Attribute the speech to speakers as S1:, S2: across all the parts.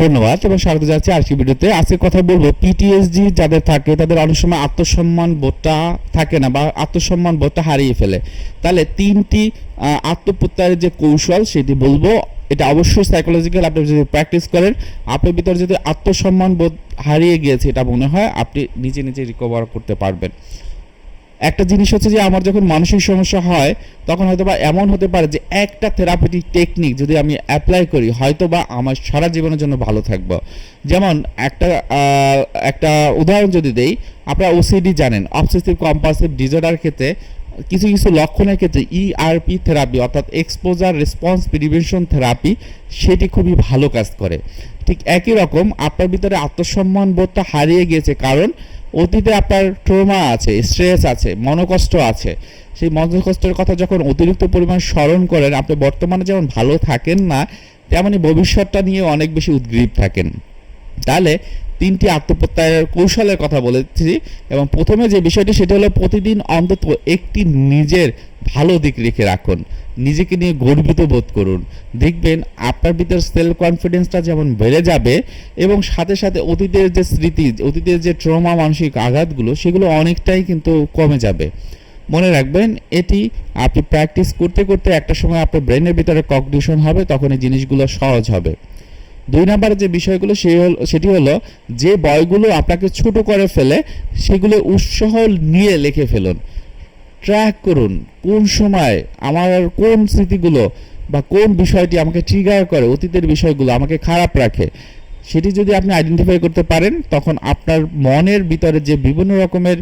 S1: ধন্যবাদ এবং স্বাগত যাচ্ছি আজকে ভিডিওতে। আজকে কথা বলব পিটিএসডি যাদের থাকে, তাদের অনেক সময় আত্মসম্মান বোধটা থাকে না বা আত্মসম্মান বোধটা হারিয়ে ফেলে। তাহলে তিনটি আত্মপ্রত্যয়ের যে কৌশল সেটি বলব। এটা অবশ্যই সাইকোলজিক্যাল আপনি যদি প্র্যাকটিস করেন, আপনার ভিতরে যদি আত্মসম্মান বোধ হারিয়ে গিয়েছে, এটা মনে হয় আপনি নিজে নিজে রিকভার করতে পারবেন। একটা জিনিস হচ্ছে যে আমার যখন মানসিক সমস্যা হয়, তখন হয়তো বা এমন হতে পারে যে একটা থেরাপিটিক টেকনিক যদি আমি অ্যাপ্লাই করি হয়তো বা আমার সারা জীবনের জন্য ভালো থাকব। যেমন একটা একটা উদাহরণ যদি দেই, আপনারা ওসিডি জানেন অবসেসিভ কম্পালসিভ ডিসঅর্ডার ক্ষেত্রে কিছু কিছু লক্ষণের ক্ষেত্রে E ইআরপি থেরাপি অর্থাৎ এক্সপোজার রেসপন্স প্রিভেনশন থেরাপি সেটি খুবই ভালো কাজ করে। ঠিক একই রকম আপনার ভিতরে আত্মসম্মান বোধটা হারিয়ে গিয়েছে কারণ অতীতে আপনার ট্রোমা আছে স্ট্রেস আছে, মনোকষ্ট আছে। সেই মনোকষ্টের কথা যখন অতিরিক্ত পরিমাণ স্মরণ করেন, আপনি বর্তমানে যেমন ভালো থাকেন না তেমনই ভবিষ্যৎটা নিয়ে অনেক বেশি উদ্গ্রীব থাকেন। তাহলে তিনটি আত্মপ্রত্যয়ের কৌশলের কথা বলেছি এবং প্রথমে যে বিষয়টি সেটা হলো প্রতিদিন অন্তত একটি নিজের ভালো দিক রেখে রাখুন। নিজেকে নিয়ে গর্বিত বোধ করুন। দেখবেন আপনার ভিতর সেলফ কনফিডেন্সটা যেমন বেড়ে যাবে এবং সাথে সাথে অতীতের যে স্মৃতি, অতীতের যে ট্রমা মানসিক আঘাতগুলো, সেগুলো অনেকটাই কিন্তু কমে যাবে। মনে রাখবেন, এটি আপনি প্র্যাকটিস করতে করতে একটা সময় আপনার ব্রেনের ভিতরে কগনিশন হবে, তখন এই জিনিসগুলো সহজ হবে। দুই নম্বরে যে বিষয়গুলো সে হল সেটি হলো যে বয়গুলো আপনাকে ছোট করে ফেলে, সেগুলো উৎসাহ নিয়ে লিখে ফেলুন। ট্র্যাক করুন কোন সময় আমার কোন স্মৃতিগুলো বা কোন বিষয়টি আমাকে ট্রিগার করে, অতীতের বিষয়গুলো আমাকে খারাপ রাখে, সেটি যদি আপনি আইডেন্টিফাই করতে পারেন, তখন আপনার মনের ভিতরে যে বিভিন্ন রকমের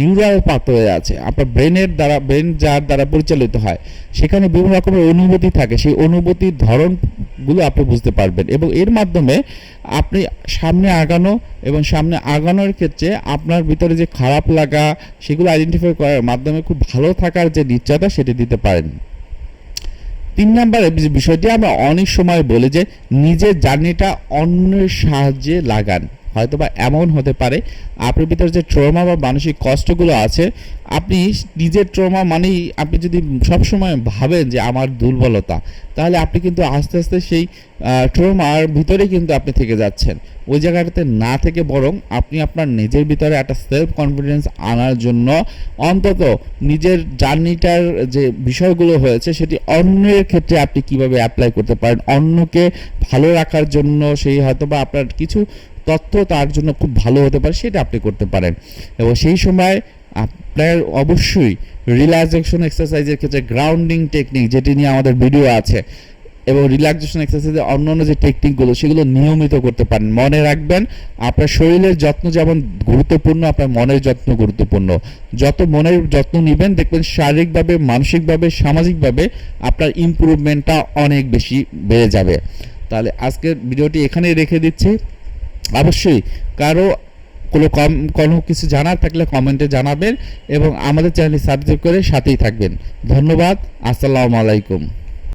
S1: নিউরাল পাথওয়ে আছে, আপনার ব্রেনের দ্বারা ব্রেন যার দ্বারা পরিচালিত হয়, সেখানে বিভিন্ন রকমের অনুভূতি থাকে, সেই অনুভূতির ধরনগুলো আপনি বুঝতে পারবেন। এবং এর মাধ্যমে আপনি সামনে আগানো এবং সামনে আগানোর ক্ষেত্রে আপনার ভিতরে যে খারাপ লাগা, সেগুলো আইডেন্টিফাই করার মাধ্যমে খুব ভালো থাকার যে নিশ্চয়তা, সেটি দিতে পারেন। তিন নাম্বার বিষয়টি আমরা অনেক সময় বলি যে, নিজের জার্নিটা অন্যের সাহায্যে লাগান। হয়তো বা এমন হতে পারে, আপনার ভিতরে যে ট্রমা বা মানসিক কষ্টগুলো আছে, আপনি নিজের ট্রমা মানেই আপনি যদি সবসময় ভাবেন যে আমার দুর্বলতা, তাহলে আপনি কিন্তু আস্তে আস্তে সেই ট্রমার ভিতরে কিন্তু আপনি থেকে যাচ্ছেন। ওই জায়গাটাতে না থেকে বরং আপনি আপনার নিজের ভিতরে একটা সেলফ কনফিডেন্স আনার জন্য অন্তত নিজের জার্নিটার যে বিষয়গুলো হয়েছে, সেটি অন্যের ক্ষেত্রে আপনি কীভাবে অ্যাপ্লাই করতে পারেন, অন্যকে ভালো রাখার জন্য সেই হয়তো বা আপনার কিছু তথ্য তার জন্য খুব ভালো হতে পারে, সেটা আপনি করতে পারেন। এবং সেই সময় আপনার অবশ্যই রিল্যাক্সেশন এক্সারসাইজের ক্ষেত্রে গ্রাউন্ডিং টেকনিক যেটি নিয়ে আমাদের ভিডিও আছে, এবং রিল্যাক্সেশন এক্সারসাইজের অন্য অন্য যে টেকনিকগুলো সেগুলো নিয়মিত করতে পারেন। মনে রাখবেন, আপনার শরীরের যত্ন যেমন গুরুত্বপূর্ণ, আপনার মনের যত্ন গুরুত্বপূর্ণ। যত মনের যত্ন নেবেন, দেখবেন শারীরিকভাবে, মানসিকভাবে, সামাজিকভাবে আপনার ইমপ্রুভমেন্টটা অনেক বেশি বেড়ে যাবে। তাহলে আজকের ভিডিওটি এখানেই রেখে দিচ্ছি। অবশ্যই কারও কোনো কম, কোনো কিছু জানার থাকলে কমেন্টে জানাবেন এবং আমাদের চ্যানেলটি সাবস্ক্রাইব করে সাথেই থাকবেন। ধন্যবাদ, আসসালামু আলাইকুম।